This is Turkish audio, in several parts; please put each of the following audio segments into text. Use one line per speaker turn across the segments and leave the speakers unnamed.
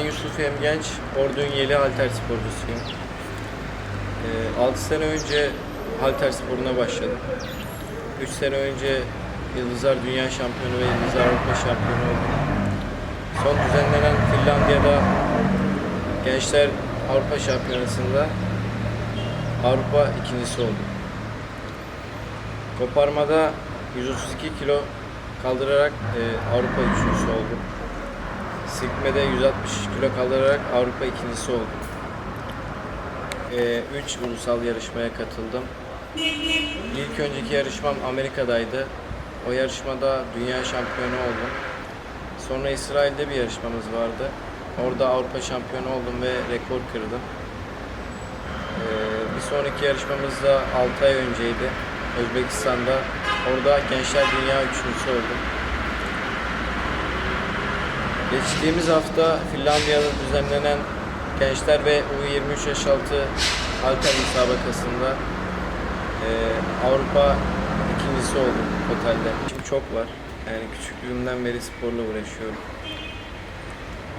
Yusuf Emgenç, Ordu Ünyeli halter sporcusuyum. 6 sene önce halter sporuna başladım. 3 sene önce Yıldızlar Dünya Şampiyonu ve Yıldızlar Avrupa Şampiyonu oldum. Son düzenlenen Finlandiya'da Gençler Avrupa Şampiyonası'nda Avrupa ikincisi oldum. Koparmada 132 kilo kaldırarak e, Avrupa üçüncüsü oldum. Sikme'de 160 kilo kaldırarak Avrupa ikincisi oldum. 3 ulusal yarışmaya katıldım. İlk önceki yarışmam Amerika'daydı. O yarışmada dünya şampiyonu oldum. Sonra İsrail'de bir yarışmamız vardı. Orada Avrupa şampiyonu oldum ve rekor kırdım. Ee, bir sonraki yarışmamız da 6 ay önceydi. Özbekistan'da. Orada Gençler Dünya üçüncüsü oldum. Geçtiğimiz hafta Finlandiya'da düzenlenen Gençler ve U23 yaş altı halter müsabakasında e, Avrupa ikincisi oldum totalde. Şimdi çok var. Yani küçüklüğümden beri sporla uğraşıyorum.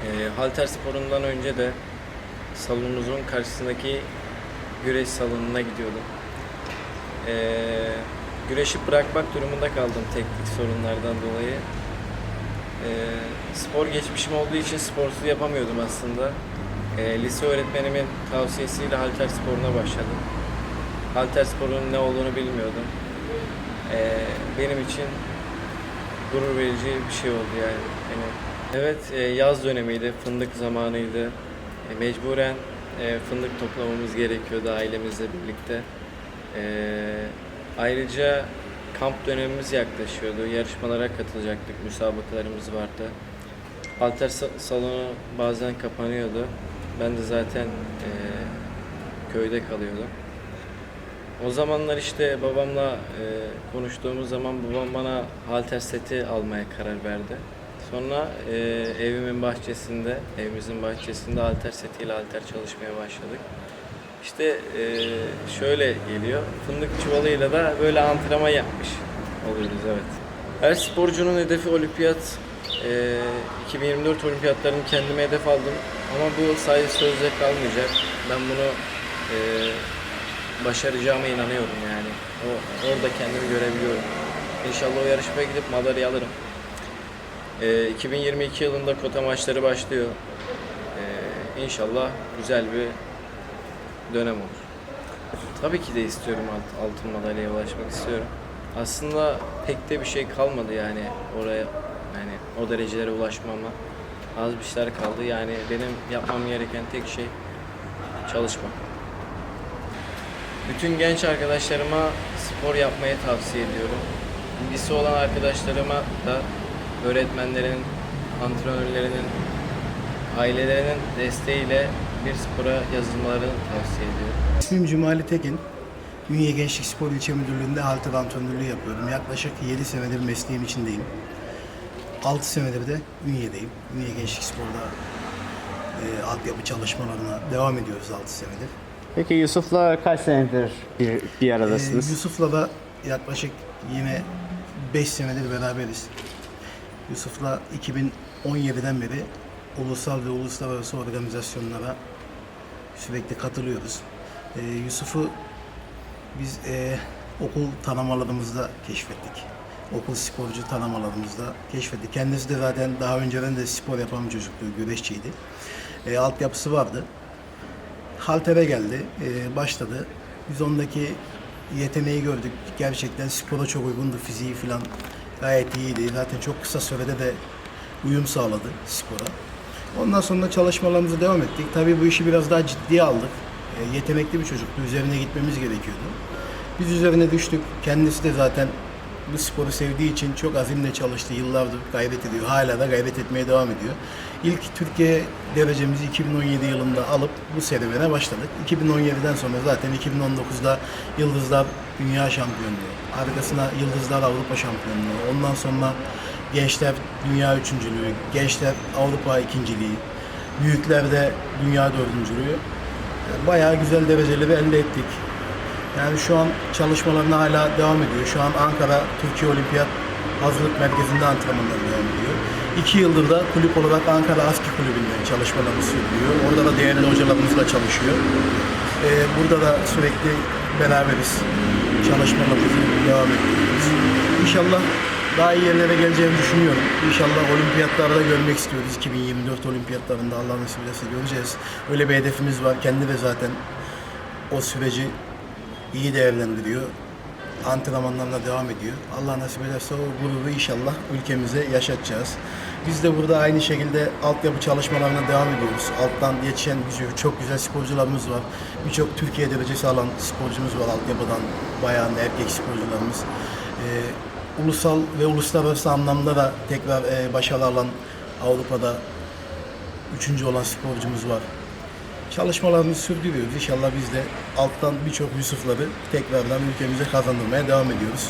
E, halter sporundan önce de salonumuzun karşısındaki güreş salonuna gidiyordum. E, güreşi bırakmak durumunda kaldım teknik sorunlardan dolayı. E, spor geçmişim olduğu için sporsuz yapamıyordum aslında. E, lise öğretmenimin tavsiyesiyle halter sporuna başladım. Halter sporunun ne olduğunu bilmiyordum. E, benim için gurur verici bir şey oldu yani. yani evet e, yaz dönemiydi, fındık zamanıydı. E, mecburen e, fındık toplamamız gerekiyordu ailemizle birlikte. E, ayrıca kamp dönemimiz yaklaşıyordu. Yarışmalara katılacaktık, müsabakalarımız vardı. Halter sa- salonu bazen kapanıyordu. Ben de zaten e, köyde kalıyordum. O zamanlar işte babamla e, konuştuğumuz zaman babam bana halter seti almaya karar verdi. Sonra e, evimin bahçesinde, evimizin bahçesinde halter setiyle halter çalışmaya başladık. İşte e, şöyle geliyor, fındık çuvalıyla da böyle antrenman yapmış oluyoruz evet. Her sporcunun hedefi olimpiyat. E, 2024 olimpiyatlarını kendime hedef aldım. Ama bu sadece sözde kalmayacak. Ben bunu e, başaracağıma inanıyorum yani. O, orada kendimi görebiliyorum. İnşallah o yarışmaya gidip madalya alırım. E, 2022 yılında kota maçları başlıyor. E, inşallah güzel bir dönem olur. Tabii ki de istiyorum alt- altın madalyaya ulaşmak istiyorum. Aslında pek de bir şey kalmadı yani oraya yani o derecelere ulaşmama. Az bir şeyler kaldı yani benim yapmam gereken tek şey çalışmak. Bütün genç arkadaşlarıma spor yapmayı tavsiye ediyorum. İlgisi olan arkadaşlarıma da öğretmenlerin, antrenörlerinin, ailelerinin desteğiyle bir spora yazılmalarını tavsiye ediyorum.
İsmim Cumali Tekin. Ünye Gençlik Spor İlçe Müdürlüğü'nde halter antrenörlüğü yapıyorum. Yaklaşık 7 senedir mesleğim içindeyim. 6 senedir de Ünye'deyim. Ünye Gençlik Spor'da e, altyapı çalışmalarına devam ediyoruz 6 senedir.
Peki Yusuf'la kaç senedir bir, bir
E,
aradasınız?
Yusuf'la da yaklaşık yine 5 senedir beraberiz. Yusuf'la 2017'den beri ulusal ve uluslararası organizasyonlara sürekli katılıyoruz. E, Yusuf'u biz e, okul tanımalarımızda keşfettik. Okul sporcu tanımalarımızda keşfettik. Kendisi de zaten daha önceden de spor yapan bir çocuktu, güreşçiydi. E, altyapısı vardı. Halter'e geldi, e, başladı. Biz ondaki yeteneği gördük. Gerçekten spora çok uygundu, fiziği falan gayet iyiydi. Zaten çok kısa sürede de uyum sağladı spora. Ondan sonra çalışmalarımıza devam ettik. Tabii bu işi biraz daha ciddiye aldık. E, yetenekli bir çocuktu, üzerine gitmemiz gerekiyordu. Biz üzerine düştük. Kendisi de zaten bu sporu sevdiği için çok azimle çalıştı. Yıllardır gayret ediyor. Hala da gayret etmeye devam ediyor. İlk Türkiye derecemizi 2017 yılında alıp bu serüvene başladık. 2017'den sonra zaten 2019'da Yıldızlar Dünya Şampiyonluğu, arkasına Yıldızlar Avrupa Şampiyonluğu, ondan sonra Gençler Dünya Üçüncülüğü, Gençler Avrupa İkinciliği, Büyüklerde Dünya Dördüncülüğü. Yani Bayağı güzel dereceleri elde ettik. Yani şu an çalışmalarına hala devam ediyor. Şu an Ankara Türkiye Olimpiyat Hazırlık Merkezi'nde antrenmanlar devam ediyor. İki yıldır da kulüp olarak Ankara Aski Kulübü'nde çalışmalarımız sürdürüyor. Orada da değerli hocalarımızla çalışıyor. Ee, burada da sürekli beraberiz. Çalışmalarımızı devam ediyoruz. İnşallah daha iyi yerlere geleceğimi düşünüyorum. İnşallah olimpiyatlarda görmek istiyoruz. 2024 olimpiyatlarında Allah nasip ederse göreceğiz. Öyle bir hedefimiz var. Kendi de zaten o süreci iyi değerlendiriyor. Antrenmanlarına devam ediyor. Allah nasip ederse o gururu inşallah ülkemize yaşatacağız. Biz de burada aynı şekilde altyapı çalışmalarına devam ediyoruz. Alttan yetişen güzel- çok güzel sporcularımız var. Birçok Türkiye derecesi alan sporcumuz var altyapıdan. Bayan, erkek sporcularımız. Ee, ulusal ve uluslararası anlamda da tekrar e, başarılı alan Avrupa'da üçüncü olan sporcumuz var. Çalışmalarımızı sürdürüyoruz. İnşallah biz de alttan birçok Yusuf'ları tekrardan ülkemize kazandırmaya devam ediyoruz.